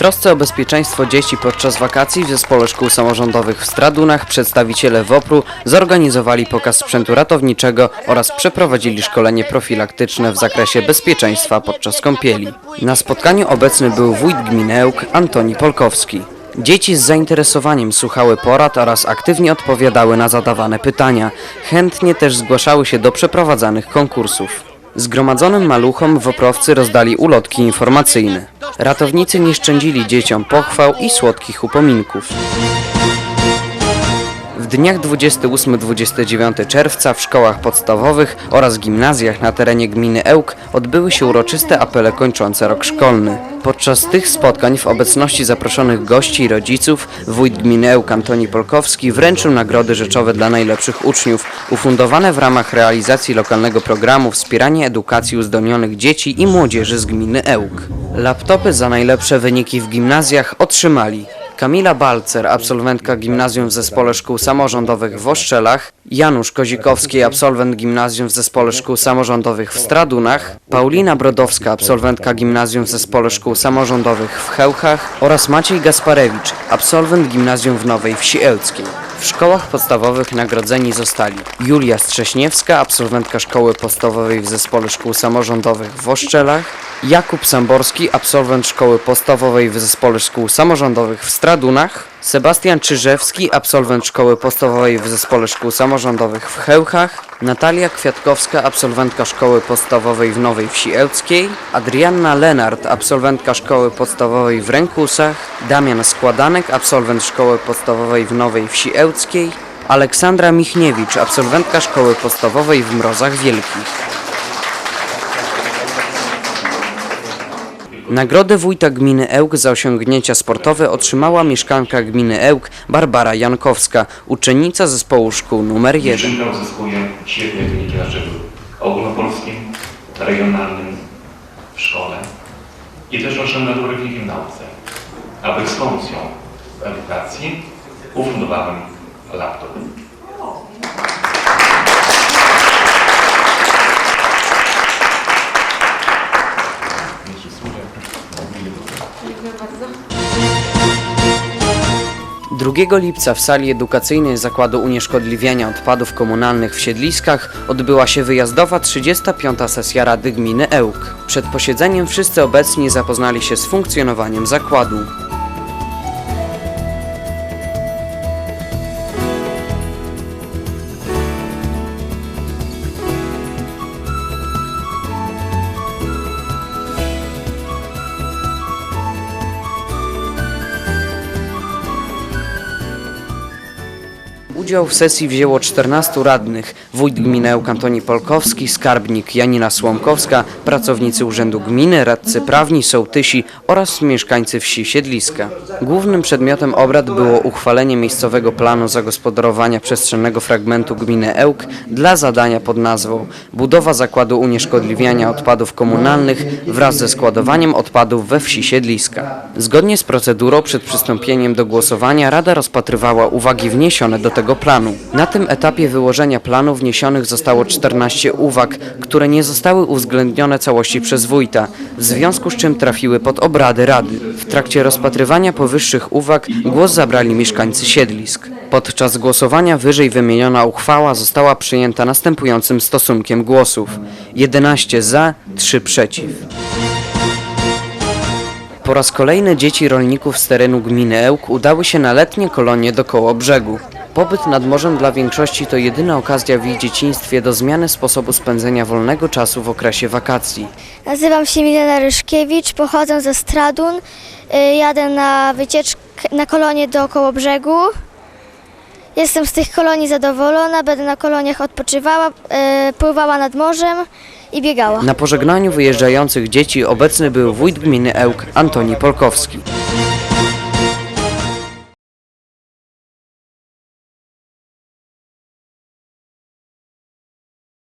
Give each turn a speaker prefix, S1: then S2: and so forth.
S1: trosce o bezpieczeństwo dzieci podczas wakacji w Zespole Szkół Samorządowych w Stradunach przedstawiciele WOPR-u zorganizowali pokaz sprzętu ratowniczego oraz przeprowadzili szkolenie profilaktyczne w zakresie bezpieczeństwa podczas kąpieli. Na spotkaniu obecny był wójt gminy Ełk Antoni Polkowski. Dzieci z zainteresowaniem słuchały porad oraz aktywnie odpowiadały na zadawane pytania. Chętnie też zgłaszały się do przeprowadzanych konkursów. Zgromadzonym maluchom woprowcy rozdali ulotki informacyjne. Ratownicy nie szczędzili dzieciom pochwał i słodkich upominków. Dniach 28-29 czerwca w szkołach podstawowych oraz gimnazjach na terenie gminy Ełk odbyły się uroczyste apele kończące rok szkolny. Podczas tych spotkań w obecności zaproszonych gości i rodziców wójt gminy Ełk Antoni Polkowski wręczył nagrody rzeczowe dla najlepszych uczniów, ufundowane w ramach realizacji lokalnego programu Wspieranie edukacji uzdolnionych dzieci i młodzieży z gminy Ełk. Laptopy za najlepsze wyniki w gimnazjach otrzymali Kamila Balcer, absolwentka gimnazjum w Zespole Szkół Samorządowych w Oszczelach, Janusz Kozikowski, absolwent gimnazjum w Zespole Szkół Samorządowych w Stradunach, Paulina Brodowska, absolwentka gimnazjum w Zespole Szkół Samorządowych w Chełchach oraz Maciej Gasparewicz, absolwent gimnazjum w Nowej Wsi Ełckiej. W szkołach podstawowych nagrodzeni zostali Julia Strześniewska, absolwentka szkoły podstawowej w Zespole Szkół Samorządowych w Oszczelach, Jakub Samborski, absolwent szkoły podstawowej w Zespole Szkół Samorządowych w Stradunach, Sebastian Czyżewski, absolwent szkoły podstawowej w Zespole Szkół Samorządowych w Chełchach, Natalia Kwiatkowska, absolwentka szkoły podstawowej w Nowej Wsi Ełckiej, Adrianna Lenart, absolwentka szkoły podstawowej w Rękusach, Damian Składanek, absolwent szkoły podstawowej w Nowej Wsi Ełckiej, Aleksandra Michniewicz, absolwentka szkoły podstawowej w Mrozach Wielkich. Nagrodę wójta gminy Ełk za osiągnięcia sportowe otrzymała mieszkanka gminy Ełk Barbara Jankowska, uczennica zespołu szkół numer 1.
S2: Dziewczynka uzyskuje świetne wyniki na szczeblu ogólnopolskim, regionalnym w szkole i też osiąga dobre w nauce. Aby eksponencją w edukacji ufundowałem laptop.
S1: 2 lipca w sali edukacyjnej Zakładu Unieszkodliwiania Odpadów Komunalnych w Siedliskach odbyła się wyjazdowa 35. sesja Rady Gminy Ełk. Przed posiedzeniem wszyscy obecni zapoznali się z funkcjonowaniem zakładu. Udział w sesji wzięło 14 radnych, wójt gminy Ełk Antoni Polkowski, skarbnik Janina Słomkowska, pracownicy Urzędu Gminy, radcy prawni, sołtysi oraz mieszkańcy wsi Siedliska. Głównym przedmiotem obrad było uchwalenie miejscowego planu zagospodarowania przestrzennego fragmentu gminy Ełk dla zadania pod nazwą Budowa Zakładu Unieszkodliwiania Odpadów Komunalnych wraz ze składowaniem odpadów we wsi Siedliska. Zgodnie z procedurą przed przystąpieniem do głosowania Rada rozpatrywała uwagi wniesione do tego planu. Na tym etapie wyłożenia planu wniesionych zostało 14 uwag, które nie zostały uwzględnione całości przez wójta, w związku z czym trafiły pod obrady Rady. W trakcie rozpatrywania powyższych uwag głos zabrali mieszkańcy siedlisk. Podczas głosowania wyżej wymieniona uchwała została przyjęta następującym stosunkiem głosów. 11 za, 3 przeciw. Po raz kolejny dzieci rolników z terenu gminy Ełk udały się na letnie kolonie do brzegu. Pobyt nad morzem dla większości to jedyna okazja w ich dzieciństwie do zmiany sposobu spędzenia wolnego czasu w okresie wakacji.
S3: Nazywam się Milena Ryszkiewicz, pochodzę ze Stradun. Y, Jadę na wycieczkę, na kolonie dookoło brzegu. Jestem z tych kolonii zadowolona, będę na koloniach odpoczywała, y, pływała nad morzem i biegała.
S1: Na pożegnaniu wyjeżdżających dzieci obecny był wójt gminy Ełk Antoni Polkowski.